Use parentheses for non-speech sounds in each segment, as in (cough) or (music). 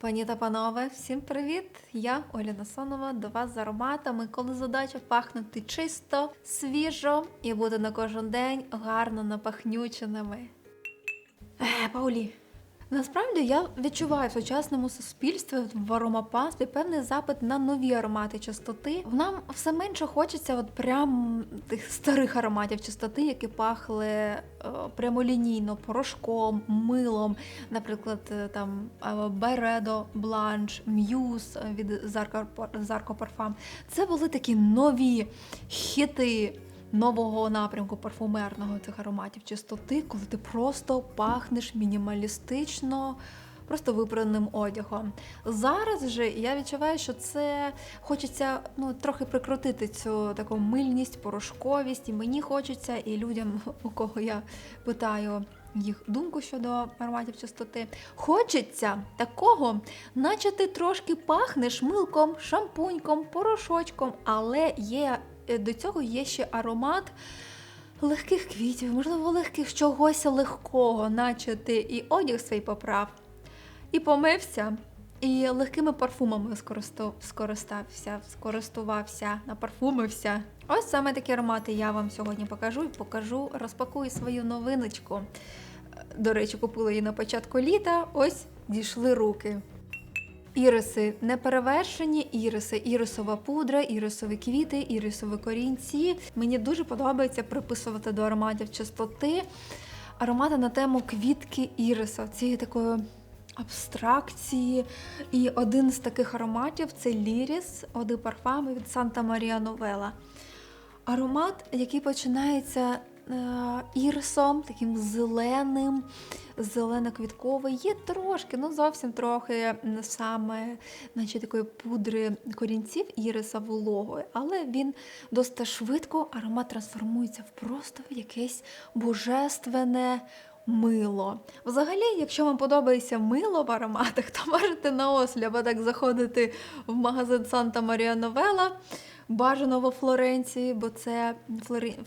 Пані та панове, всім привіт! Я Оля Насонова до вас з ароматами, коли задача пахнути чисто, свіжо і бути на кожен день гарно напахнюченими. Е, Паулі, насправді я відчуваю в сучасному суспільстві в аромапанстві певний запит на нові аромати чистоти. Нам все менше хочеться от прям тих старих ароматів чистоти, які пахли е, прямолінійно порошком, милом, наприклад, е, там е, Бередо, Бланш, М'юз від Зарко Парфам. Це були такі нові хіти нового напрямку парфумерного цих ароматів чистоти, коли ти просто пахнеш мінімалістично. Просто випраним одягом. Зараз же я відчуваю, що це хочеться ну, трохи прикрутити цю таку мильність, порошковість, і мені хочеться, і людям, (laughs) у кого я питаю їх думку щодо ароматів чистоти, хочеться такого, наче ти трошки пахнеш милком, шампуньком, порошочком, але є до цього є ще аромат легких квітів, можливо, легких чогось легкого, наче ти і одяг свій поправ, і помився, і легкими парфумами скористався, скористувався, напарфумився. Ось саме такі аромати я вам сьогодні покажу і покажу, розпакую свою новиночку. До речі, купила її на початку літа. Ось дійшли руки. Іриси неперевершені, іриси, ірисова пудра, ірисові квіти, ірисові корінці. Мені дуже подобається приписувати до ароматів чистоти аромати на тему квітки іриса, цієї такої абстракції. І один з таких ароматів це Ліріс, оди парфами від Санта Марія Новела. Аромат, який починається е, ірисом, таким зеленим, зелено-квітковий. Є трошки, ну зовсім трохи саме, наче такої пудри корінців іриса вологої, але він досить швидко аромат трансформується в просто якесь божественне. Мило. Взагалі, якщо вам подобається мило в ароматах, то можете на осліп або так заходити в магазин Санта Марія Новела, бажано во Флоренції, бо це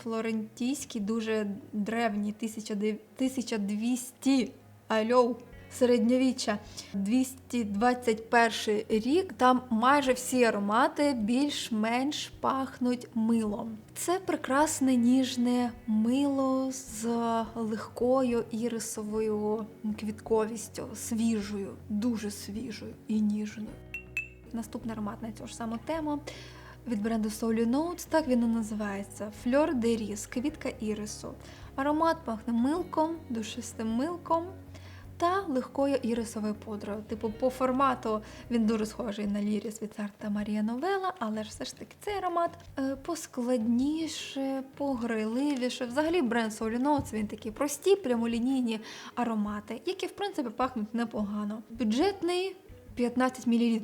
флорентійський, дуже древній 1900 1200 альо, середньовіччя, 221 рік. Там майже всі аромати більш-менш пахнуть милом. Це прекрасне ніжне мило з легкою ірисовою квітковістю, свіжою, дуже свіжою і ніжною. Наступний аромат на цю ж саму тему від бренду Soul Notes, так він і називається Fleur de Ris, квітка ірису. Аромат пахне милком, душистим милком та легкою ірисовою пудрою. Типу, по формату він дуже схожий на ліріс від Санта Марія Новела, але ж все ж таки цей аромат е, поскладніше, пограйливіше. Взагалі бренд Soul Notes, він такі прості, прямолінійні аромати, які в принципі пахнуть непогано. Бюджетний 15 мл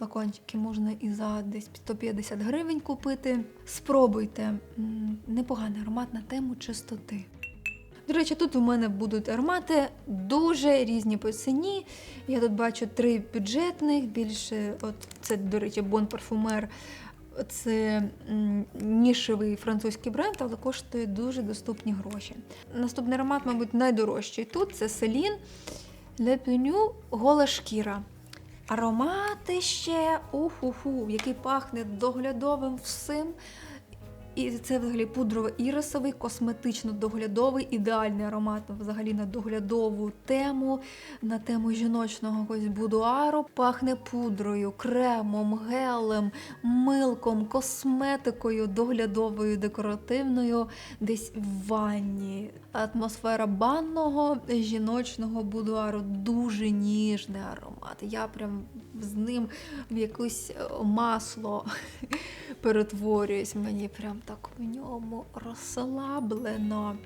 флакончики можна і за десь 150 гривень купити. Спробуйте. Непоганий аромат на тему чистоти. До речі, тут у мене будуть аромати дуже різні по ціні. Я тут бачу три бюджетних, більше, от це, до речі, Bon Parfumer. Це нішевий французький бренд, але коштує дуже доступні гроші. Наступний аромат, мабуть, найдорожчий тут це Селін Penu Гола шкіра. Аромати ще уху-ху, який пахне доглядовим всім. І це взагалі пудрово-ірисовий, косметично-доглядовий, ідеальний аромат взагалі на доглядову тему, на тему жіночного якогось будуару. Пахне пудрою, кремом, гелем, милком, косметикою, доглядовою, декоративною, десь в ванні. Атмосфера банного жіночного будуару дуже ніжний аромат. Я прям з ним в якесь е, масло перетворююсь. Мені прям так в ньому розслаблено.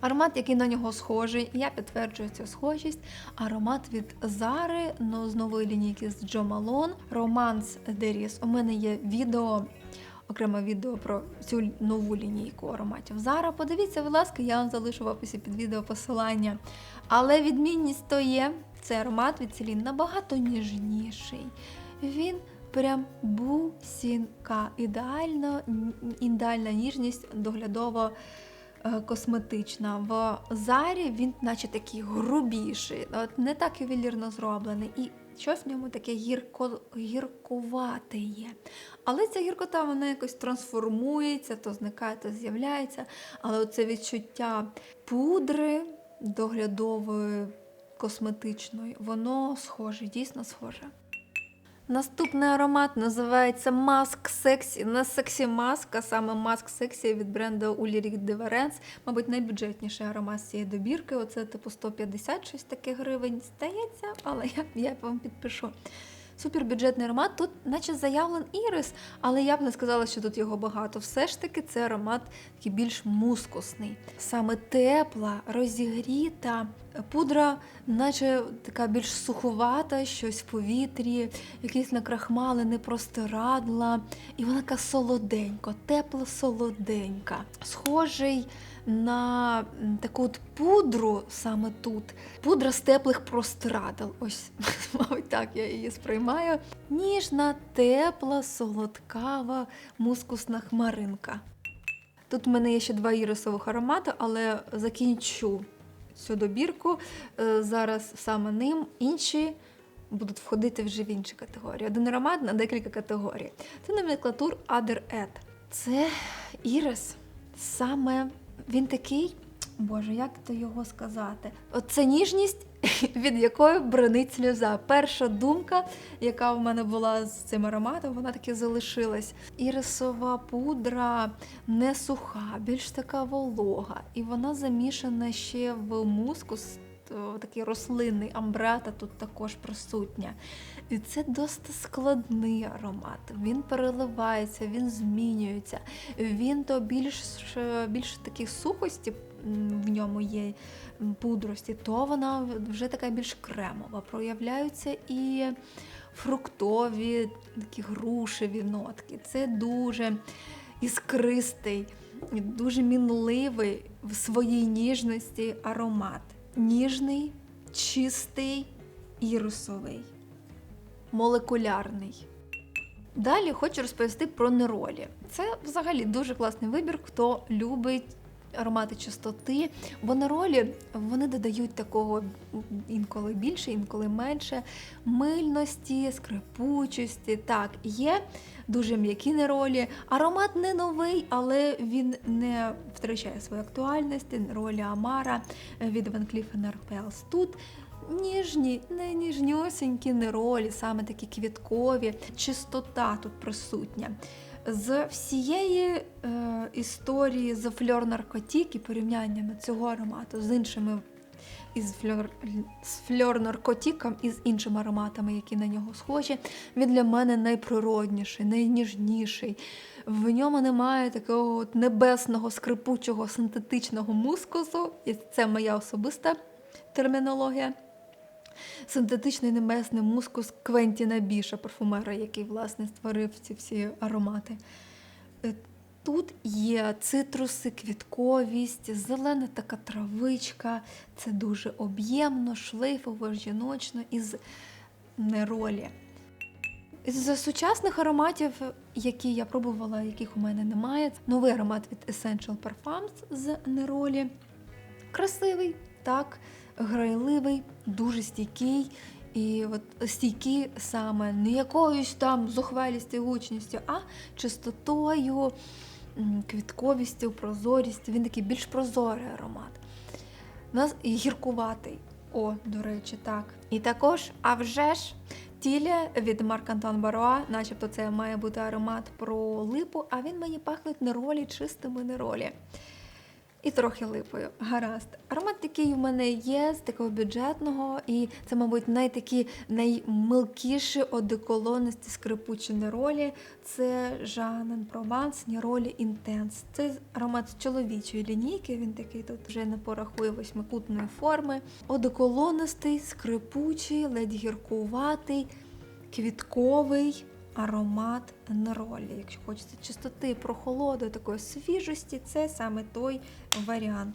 Аромат, який на нього схожий, я підтверджую цю схожість. Аромат від Зари, ну з нової лінійки з Джо Малон. Романс Деріс. У мене є відео, окреме відео про цю нову лінійку ароматів Зара. Подивіться, будь ласка, я вам залишу в описі під відео посилання. Але відмінність то є, цей аромат від Селін набагато ніжніший. Він прям бусінка. Ідеально, ідеальна ніжність доглядово е, косметична. В зарі він, наче такий грубіший, от не так ювелірно зроблений. І щось в ньому таке гірко, гіркувате є. Але ця гіркота вона якось трансформується, то зникає, то з'являється. Але оце відчуття пудри доглядової косметичної, воно схоже, дійсно схоже. Наступний аромат називається Маск Сексі. Не сексі маска, саме маск сексі від бренду Ulrich de Мабуть, найбюджетніший аромат з цієї добірки. Оце типу 150 щось таких гривень. Здається, але я, я вам підпишу. Супербюджетний аромат. Тут, наче заявлен ірис, але я б не сказала, що тут його багато. Все ж таки, це аромат такий більш мускусний. Саме тепла, розігріта. Пудра, наче така більш суховата, щось в повітрі, якісь накрахмалене простирадла. І вона така солоденька, тепла солоденька. Схожий на таку от пудру саме тут. Пудра з теплих простирадл. Ось, (laughs) мабуть, так я її сприймаю. Ніжна, тепла, солодкава, мускусна хмаринка. Тут в мене є ще два ірисових аромати, але закінчу цю добірку е, зараз саме ним. Інші будуть входити вже в інші категорії. Один аромат на декілька категорій. Це номенклатур Other Ed. Це ірис. Саме він такий. Боже, як то його сказати? От це ніжність, (laughs) від якої бронить сльоза. Перша думка, яка в мене була з цим ароматом, вона таки залишилась. Ірисова пудра не суха, більш така волога. І вона замішана ще в мускус, такий рослинний амбрата тут також присутня. І це досить складний аромат. Він переливається, він змінюється. Він то більш, більш таких сухості в ньому є пудрості, то вона вже така більш кремова. Проявляються і фруктові, такі грушеві нотки. Це дуже іскристий, дуже мінливий в своїй ніжності аромат. Ніжний, чистий, ірисовий, молекулярний. Далі хочу розповісти про неролі. Це взагалі дуже класний вибір, хто любить аромати чистоти. Бо неролі вони додають такого інколи більше, інколи менше мильності, скрипучості. Так, є дуже м'які неролі. Аромат не новий, але він не втрачає своєї актуальності. Неролі Амара від Van Cleef Arpels. Тут ніжні, не ніжнюсінькі неролі, саме такі квіткові, чистота тут присутня. З всієї е, історії з фльор наркотік і порівняннями цього аромату з іншими із фльор, з фльор наркотіком і з іншими ароматами, які на нього схожі, він для мене найприродніший, найніжніший. В ньому немає такого от небесного скрипучого синтетичного мускусу, і це моя особиста термінологія. Синтетичний небесний мускус Квентіна Біша, парфумера, який власне створив ці всі аромати. Е, Тут є цитруси, квітковість, зелена така травичка, це дуже об'ємно, шлейфово, жіночно із неролі. З сучасних ароматів, які я пробувала, яких у мене немає, новий аромат від Essential Parfums з неролі. Красивий, так, грайливий, дуже стійкий. І от стійкі саме не якоюсь там зухвалістю, гучністю, а чистотою, квітковістю, прозорістю. Він такий більш прозорий аромат. У нас і гіркуватий. О, до речі, так. І також, а вже ж, тіля від Марк Антон Баруа, начебто це має бути аромат про липу, а він мені пахне неролі, чистими неролі. І трохи липою. Гаразд. Аромат такий в мене є з такого бюджетного, і це, мабуть, найтакі наймилкіші одеколонисті скрипучі неролі. Це Жанен Прованс Неролі Інтенс. Це аромат з чоловічої лінійки. Він такий тут вже не порахує восьмикутної форми. Одеколонистий, скрипучий, ледь гіркуватий, квітковий. Аромат неролі. Якщо хочеться чистоти, прохолоди, такої свіжості, це саме той варіант.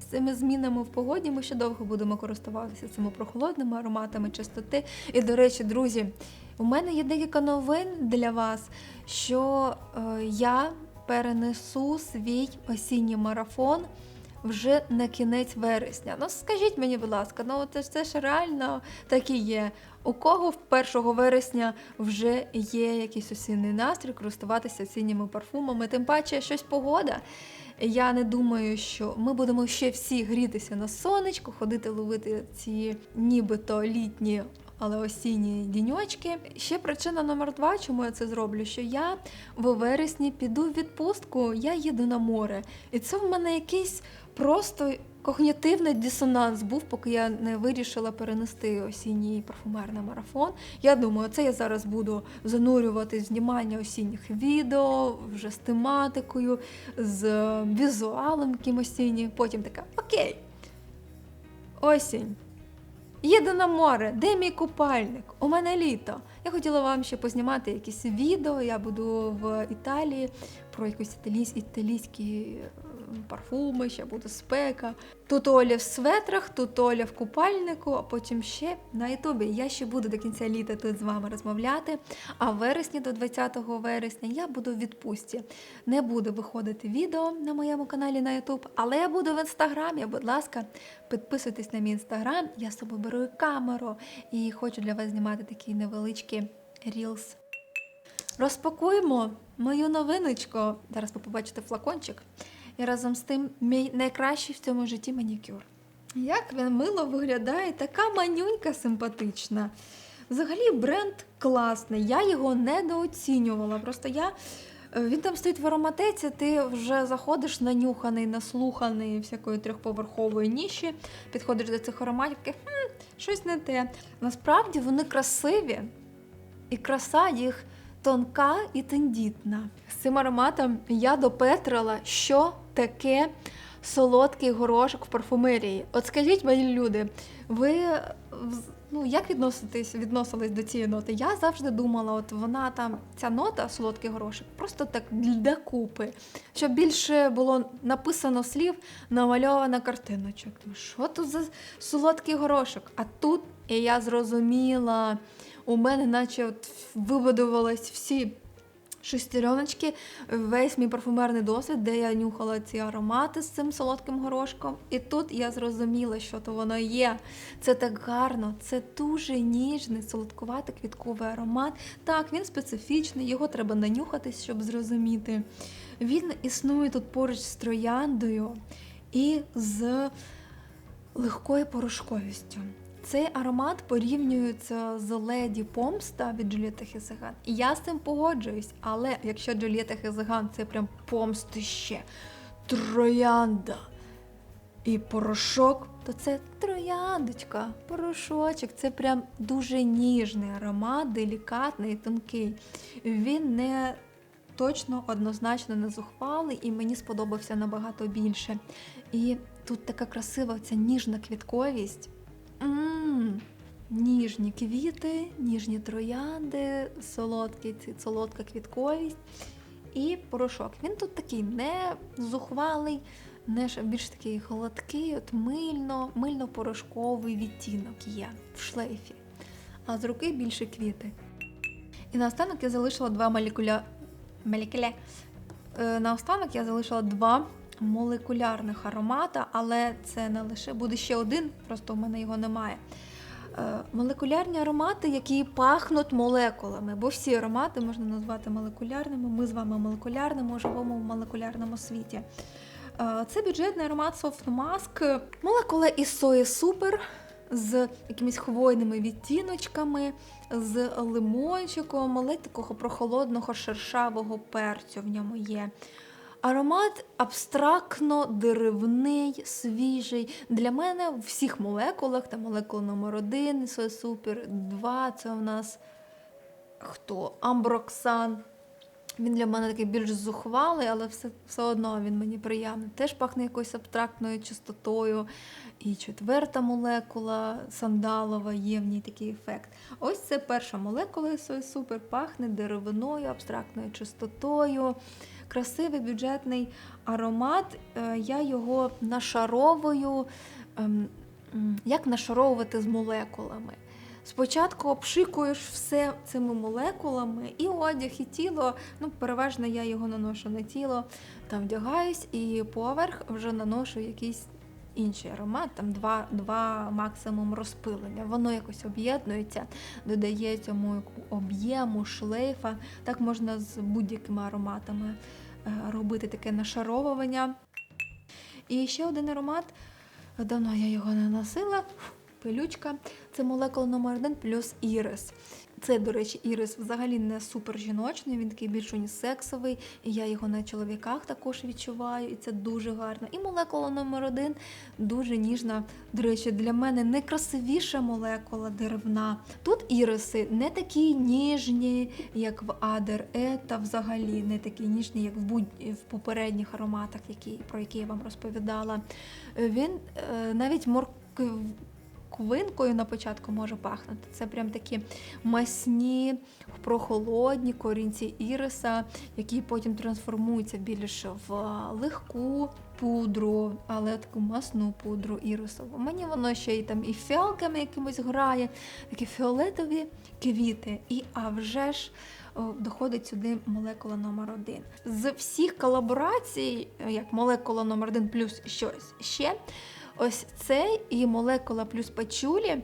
З цими змінами в погоді ми ще довго будемо користуватися цими прохолодними ароматами чистоти. І, до речі, друзі, у мене є декілька новин для вас, що е, я перенесу свій осінній марафон. Вже на кінець вересня. Ну скажіть мені, будь ласка, ну це, це ж реально так і є. У кого в 1 вересня вже є якийсь осінний настрій користуватися осінніми парфумами, тим паче щось погода. Я не думаю, що ми будемо ще всі грітися на сонечку, ходити ловити ці нібито літні. Але осінні діньочки. Ще причина номер два, чому я це зроблю, що я в вересні піду в відпустку, я їду на море. І це в мене якийсь просто когнітивний дисонанс був, поки я не вирішила перенести осінній парфумерний марафон. Я думаю, це я зараз буду занурювати знімання осінніх відео вже з тематикою, з візуалом яким осіннім. Потім така окей. Осінь. Їду на море, де мій купальник? У мене літо. Я хотіла вам ще познімати якісь відео. Я буду в Італії про якісь італійські парфуми, ще буде спека. Тут Оля в светрах, тут Оля в купальнику, а потім ще на Ютубі. Я ще буду до кінця літа тут з вами розмовляти. А в вересні до 20 вересня я буду в відпустці. Не буду виходити відео на моєму каналі на Ютуб, але я буду в інстаграмі. Будь ласка, підписуйтесь на мій інстаграм. Я з собою беру камеру і хочу для вас знімати такі невеличкі рілс. Розпакуємо мою новиночку. Зараз ви побачите флакончик. І разом з тим мій найкращий в цьому житті манікюр. Як він мило виглядає, така манюнька симпатична. Взагалі бренд класний, я його недооцінювала. Просто я. е, Він там стоїть в ароматеці, ти вже заходиш нанюханий, наслуханий всякої трьохповерхової ніші, підходиш до цих ароматів, такий, хм, щось не те. Насправді вони красиві, і краса їх тонка і тендітна. З цим ароматом я допетрила, що таке солодкий горошок в парфумерії. От скажіть мені, люди, ви ну, як відноситесь, відносились до цієї ноти? Я завжди думала, от вона там, ця нота, солодкий горошок, просто так для купи, щоб більше було написано слів, намальована картиночок. Що тут за солодкий горошок? А тут і я зрозуміла, у мене наче от вибудувались всі шестереночки, весь мій парфумерний досвід, де я нюхала ці аромати з цим солодким горошком. І тут я зрозуміла, що то воно є. Це так гарно, це дуже ніжний, солодкуватий квітковий аромат. Так, він специфічний, його треба нанюхатись, щоб зрозуміти. Він існує тут поруч з трояндою і з легкою порошковістю. Цей аромат порівнюється з леді помста від Джулієти Хезеган. І я з цим погоджуюсь. Але якщо Джулієта Хезеган це прям помстище, троянда і порошок, то це трояндочка, порошочок. Це прям дуже ніжний аромат, делікатний тонкий. Він не точно однозначно не зухвалий, і мені сподобався набагато більше. І тут така красива ця ніжна квітковість. М, Ніжні квіти, ніжні троянди, солодкий, солодка квітковість і порошок. Він тут такий не зухвалий, не більш такий гладкий, от мильно, мильно-порошковий відтінок є в шлейфі. А з руки більше квіти. І наостанок я залишила два молекуля... молекуля... Е, наостанок я залишила два молекулярних аромата, але це не лише буде ще один, просто в мене його немає. Е, Молекулярні аромати, які пахнуть молекулами, бо всі аромати можна назвати молекулярними. Ми з вами молекулярними, живемо в молекулярному світі. Е, Це бюджетний аромат Soft Mask, молекула із сої супер з якимись хвойними відтіночками, з лимончиком, але такого прохолодного шершавого перцю в ньому є. Аромат абстрактно деревний, свіжий. Для мене в всіх молекулах, там молекула номер 1 це супер, 2 це у нас хто? Амброксан. Він для мене такий більш зухвалий, але все, все одно він мені приємний. Теж пахне якоюсь абстрактною чистотою. І четверта молекула сандалова є в ній такий ефект. Ось це перша молекула із супер, пахне деревиною, абстрактною чистотою. Красивий бюджетний аромат. Е, Я його нашаровую. ем, Як нашаровувати з молекулами? Спочатку обшикуєш все цими молекулами, і одяг, і тіло. Ну, переважно я його наношу на тіло, там вдягаюсь, і поверх вже наношу якийсь інший аромат, там два, два максимум розпилення. Воно якось об'єднується, додає цьому об'єму, шлейфа. Так можна з будь-якими ароматами е, робити таке нашаровування. І ще один аромат. Давно я його не носила. Пилючка. Це молекула номер 1 плюс ірис. Це, до речі, ірис взагалі не супер жіночний, він такий більш унісексовий, і я його на чоловіках також відчуваю, і це дуже гарно. І молекула номер 1 дуже ніжна. До речі, для мене найкрасивіша молекула деревна. Тут іриси не такі ніжні, як в Адер Е, та взагалі не такі ніжні, як в будь в попередніх ароматах, які, про які я вам розповідала. Він е, навіть морквинкою на початку може пахнути. Це прям такі масні, прохолодні корінці іриса, які потім трансформуються більше в легку пудру, але таку масну пудру ірисову. Мені воно ще й там і фіалками якимось грає, такі фіолетові квіти. І а вже ж доходить сюди молекула номер один. З всіх колаборацій, як молекула номер один плюс щось ще, ось цей і молекула плюс пачулі.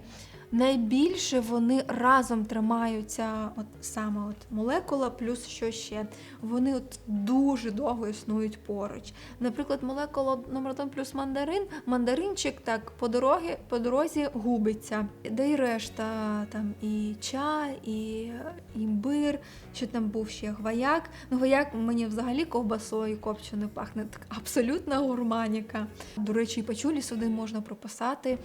Найбільше вони разом тримаються, от саме от молекула, плюс що ще. Вони от дуже довго існують поруч. Наприклад, молекула номер 1 плюс мандарин, мандаринчик так по дорогі, по дорозі губиться. Де й решта, там і чай, і імбир, що там був ще гваяк. Ну, гваяк мені взагалі ковбасою копченою пахне так абсолютна гурманіка. До речі, і пачулі сюди можна прописати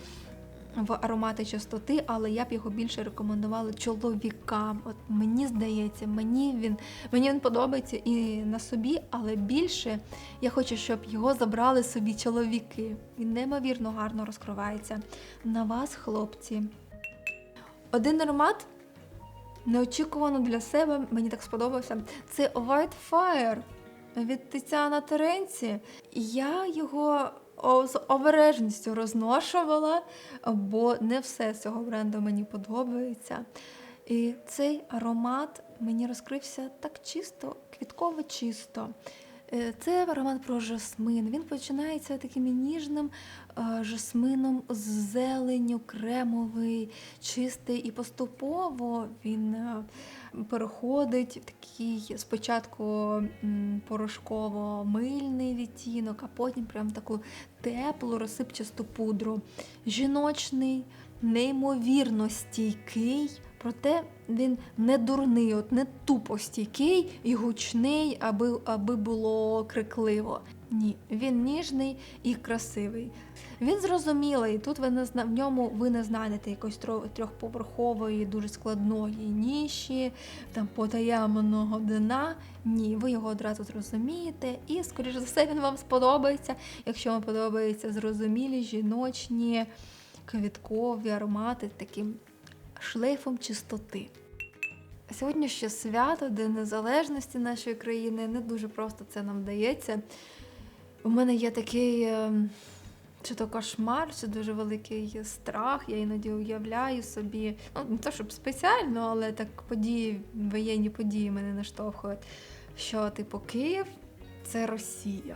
в аромати чистоти, але я б його більше рекомендувала чоловікам. От мені здається, мені він мені він подобається і на собі, але більше я хочу, щоб його забрали собі чоловіки. Він неймовірно гарно розкривається. На вас, хлопці. Один аромат. Неочікувано для себе, мені так сподобався. Це White Fire від Тетяна Теренці. Я його з обережністю розношувала, бо не все з цього бренду мені подобається. І цей аромат мені розкрився так чисто, квітково чисто. Е, Це аромат про жасмин. Він починається таким ніжним е, жасмином з зеленю, кремовий, чистий, і поступово він е, переходить в такий спочатку порошково-мильний відтінок, а потім прям таку теплу розсипчасту пудру. Жіночний, неймовірно стійкий, проте він не дурний, от не тупо стійкий і гучний, аби, аби було крикливо. Ні, він ніжний і красивий. Він зрозумілий. Тут ви не в ньому ви не знайдете якоїсь трьохповерхової, дуже складної ніші, там потаємного дна. Ні, ви його одразу зрозумієте, і, скоріш за все, він вам сподобається. Якщо вам подобаються зрозумілі, жіночні, квіткові аромати таким шлейфом чистоти. Сьогодні ще свято, День Незалежності нашої країни. Не дуже просто це нам вдається. У мене є такий ем, чи то кошмар, чи дуже великий страх. Я іноді уявляю собі, ну не то щоб спеціально, але так події, воєнні події мене наштовхують, що типу Київ це Росія.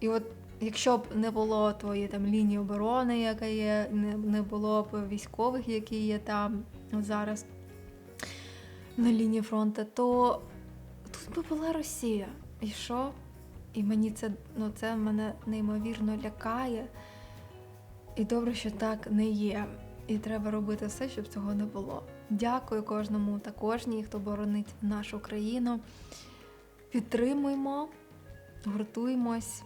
І от якщо б не було твоєї там лінії оборони, яка є, не, не було б військових, які є там зараз на лінії фронту, то тут би була Росія. І що? І мені це, ну, це мене неймовірно лякає. І добре, що так не є. І треба робити все, щоб цього не було. Дякую кожному та кожній, хто боронить нашу країну. Підтримуємо, гуртуємось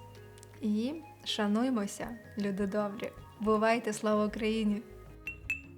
і шануймося, люди добрі. Бувайте, слава Україні!